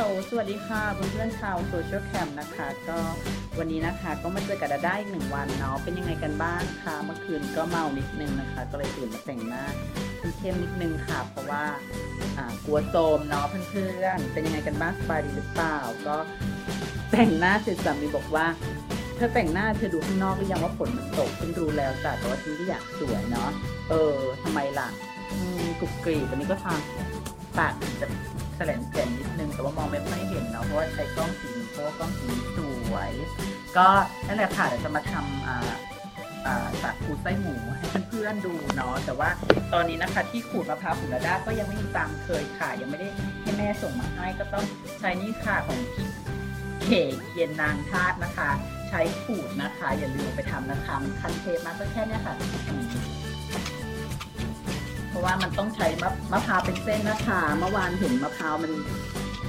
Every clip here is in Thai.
ลสวัสดีค่ะเพื่อนๆชาวโซเชียลแคมนะคะ ก็วันนี้นะคะก็มาเจอกับดาด้อีกหนึ่งวันเนาะเป็นยังไงกันบ้างคะเมื่อคืนก็เมานิดนึงนะคะ ก็เลยตื่นมาแต่งหน้าเข้มนิดนึงค่ะ เพราะว่าอ่ากลัวโซมเนาะเพื่อนๆเป็นยังไงกันบ้างสบายดีหรือเปล่า ก็แต่งหน้าเสร็จสามีบอกว่าเธอแต่งหน้าเธอดูข้างนอกหรือยังว่าฝนมันตกฉันรูแล้วจ้ะแต่ว่าฉันไม่อยากสวยเนาะเออทำไมล่ะกรุบกรีบวันนี้ก็ทางปากจะ แสลงแสนนิดนึงแต่ว่ามองไม่ค่อยเห็นเนาะเพราะว่าใช้กล้องสีเพราะว่ากล้องสีสวย ก็นั่นแหละค่ะเดี๋ยวจะมาทำอ่าอ่าสาคูไส้หมูให้เพื่อนๆดูเนาะแต่ว่าตอนนี้นะคะที่ขูดมะพร้าวของดาด้าก็ยังไม่มีตามเคยค่ะ ยังไม่ได้ให้แม่ส่งมาให้ก็ต้องใช้นี่ค่ะของพี่เขกเย็นนางทาดนะคะ ใช้ขูดนะคะ อย่าลืมไปทำนะคะมันคันเทปมาก็แค่นี้ค่ะ ราะว่ามันต้องใช้มะมะพร้าวเป็นเส้นนะคะเมื่อวานเห็นมะพร้าวมัน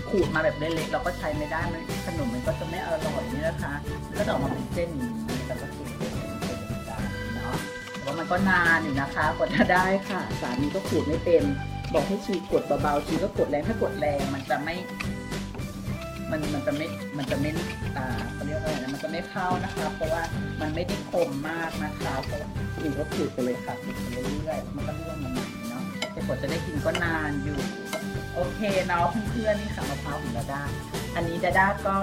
ขูดมาแบบเล็กๆเราก็ใช้ไม่ได้มันขนมมันก็จะไม่อร่อยนี่นะคะมันก็จะออกมาเป็นเส้นอย่างนี้แล้วก็ขูดเป็นเนเนาะแต่ว่ามันก็นานอยู่นะคะกว่าจะได้ค่ะ สามีก็ขูดไม่เป็นบอกให้ชีกดเบาๆชีก็กดแรงถ้ากดแรงมันจะไม่ มันมันจะไม่มันจะไม่อ่าเขาเรียกว่าอะไรนะมันจะไม่เข้านะคะ เพราะว่ามันไม่ได้คมมากนะคะเพราะว่าหรือก็ขูดไปเลยค่ะขูดไปเรื่อยๆมันก็ร่วงมาใหม่เนาะ ว่าจะได้กินก็นานอยู่ โอเคเนาะเพื่อนๆนี่ค่ะมะพร้าวของดาด้าอันนี้ดาด้าก็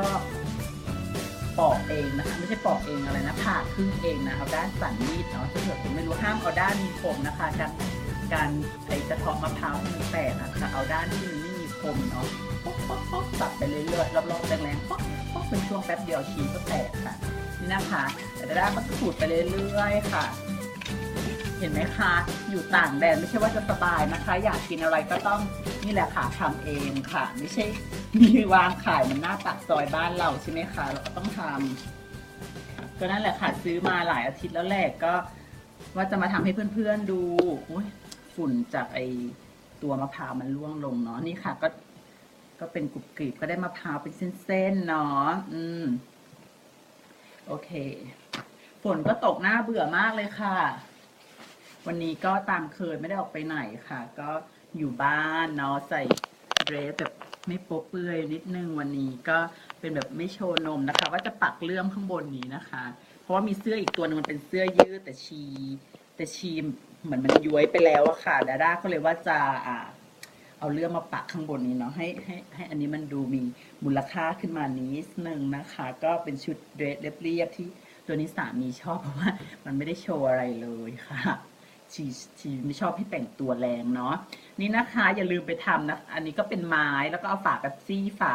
ปอกเองนะคะไม่ใช่ปอกเองอะไรนะผ่าครึ่งเองนะเอาด้านสันมีดเนาะถ้าเกิดผมไม่รู้ห้ามเอาด้านมีคมนะคะการการไอ้กระเทาะมะพร้าวให้มันแตกนะคะเอาด้านที่มันไม่มีคมเนาะป๊อกป๊อกป๊อกตัดไปเรื่อยๆรอบๆแรงๆป๊อกป๊อกเป็นช่วงแป๊บเดียวชีก็แตกค่ะนี่นะคะแต่ด้าก็ขูดไปเรื่อยๆค่ะ เห็นไหมคะ อยู่ต่างแดนไม่ใช่ว่าจะสบายนะคะ อยากกินอะไรก็ต้องนี่แหละค่ะทำเองค่ะ ไม่ใช่มีวางขายมันหน้าปากซอยบ้านเราใช่ไหมคะเราก็ต้องทำก็นั่นแหละค่ะซื้อมาหลายอาทิตย์แล้วแหละก็ ว่าจะมาทำให้เพื่อนๆดูอุ๊ยฝุ่นจากไอตัวมะพร้าวมันร่วงลงเนาะนี่ค่ะ ก็ก็เป็นกรุบกริบก็ได้มะพร้าวเป็นเส้นๆเนาะอืม โอเค ฝนก็ตกหน้าเบื่อมากเลยค่ะ วันนี้ก็ตามเคยไม่ได้ออกไปไหนค่ะ ก็อยู่บ้านเนาะใส่เดรสแบบไม่โป๊เปื่อยนิดนึงวันนี้ก็เป็นแบบไม่โชว์นมนะคะ ว่าจะปักเลื่อมข้างบนนี้นะคะ เพราะว่ามีเสื้ออีกตัวหนึงมันเป็นเสื้อยืดแต่ชี แต่ชีเหมือนมันย้วยไปแล้วอะค่ะดาด้าก็เลยว่าจะอ่าเอาเรื่องมาปักข้างบนนี้เนาะให้ให้ให้อันนี้มันดูมีมูลค่าขึ้นมานิดนึงนะคะ ก็เป็นชุดเดรสเรียบๆที่ตัวนี้สามีชอบเพราะว่ามันไม่ได้โชว์อะไรเลยค่ะ ชีชีไม่ชอบให้แต่งตัวแรงเนาะนี่นะคะอย่าลืมไปทำนะ อันนี้ก็เป็นไม้แล้วก็เอาฝาแบบซี่ฝา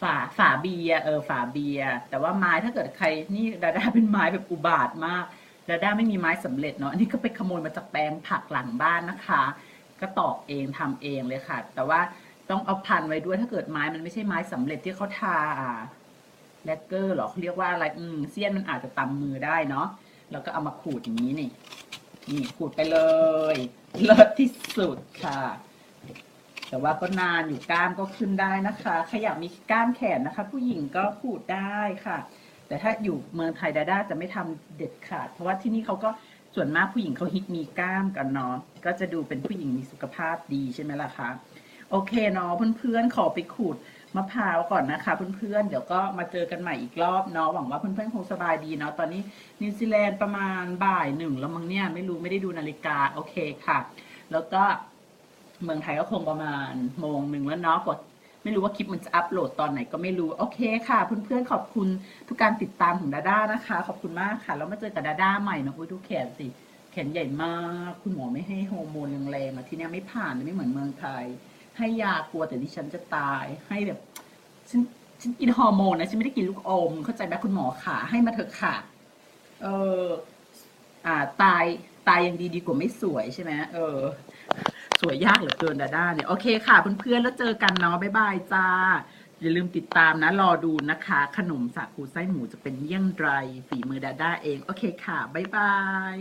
ฝาฝาเบียเออฝาเบียแต่ว่าไม้ถ้าเกิดใครนี่ดาด้าเป็นไม้แบบอุบาทมากดาด้าไม่มีไม้สำเร็จเนาะอันนี้ก็ไปขโมยมาจากแปลงผักหลังบ้านนะคะ ก็ตอกเองทำเองเลยค่ะ แต่ว่าต้องเอาพันไว้ด้วยถ้าเกิดไม้มันไม่ใช่ไม้สำเร็จที่เขาทาแลกเกอร์หรอเขาเรียกว่าอะไรอืมเสี้ยนมันอาจจะตำมือได้เนาะแล้วก็เอามาขูดอย่างนี้นี่ นี่ขูดไปเลย เลิศที่สุดค่ะ แต่ว่าก็นานอยู่กล้ามก็ขึ้นได้นะคะใครอยากมีกล้ามแขนนะคะ ผู้หญิงก็ขูดได้ค่ะ แต่ถ้าอยู่เมืองไทยดาด้าจะไม่ทำเด็ดขาด เพราะว่าที่นี่เขาก็ส่วนมากผู้หญิงเขาฮิตมีกล้ามกันเนาะก็จะดูเป็นผู้หญิงมีสุขภาพดีใช่ไหมล่ะคะโอเคเนาะเพื่อนๆขอไปขูด มะพร้าวก่อนนะคะเพื่อนๆ เดี๋ยวก็มาเจอกันใหม่อีกรอบเนาะหวังว่าเพื่อนๆคงสบายดีเนาะตอนนี้นิวซีแลนด์ประมาณบ่ายหนึ่งแล้วมั้งเนี่ยไม่รู้ไม่ได้ดูนาฬิกาโอเคค่ะ แล้วก็เมืองไทยก็คงประมาณโมงหนึ่งแล้วเนาะกดไม่รู้ว่าคลิปมันจะอัปโหลดตอนไหนก็ไม่รู้ โอเคค่ะ เพื่อนๆ ขอบคุณทุกการติดตามของดาด้านะคะ ขอบคุณมากค่ะ แล้วมาเจอกับดาด้าใหม่นะอุ้ยดูแขนสิ แขนใหญ่มาก คุณหมอไม่ให้ฮอร์โมนแรงๆอะที่เนี้ยไม่ผ่านไม่เหมือนเมืองไทย ให้ยากลัวแต่ดิฉันจะตายให้แบบฉันฉันกินฮอร์โมนนะฉันไม่ได้กินลูกอม เข้าใจไหมคุณหมอขาให้มาเถอะค่ะ เอออ่าตายตายยังดีดีกว่าไม่สวยใช่ไหมเออ สวยยากเหลือเกินดาด้าเนี่ย โอเคค่ะเพื่อนๆแล้วเจอกันเนาะบ๊ายบายจ้า อย่าลืมติดตามนะ รอดูนะคะ ขนมสาคูไส้หมูจะเป็นเยี่ยงไร ฝีมือดาด้าเอง โอเคค่ะ บ๊ายบาย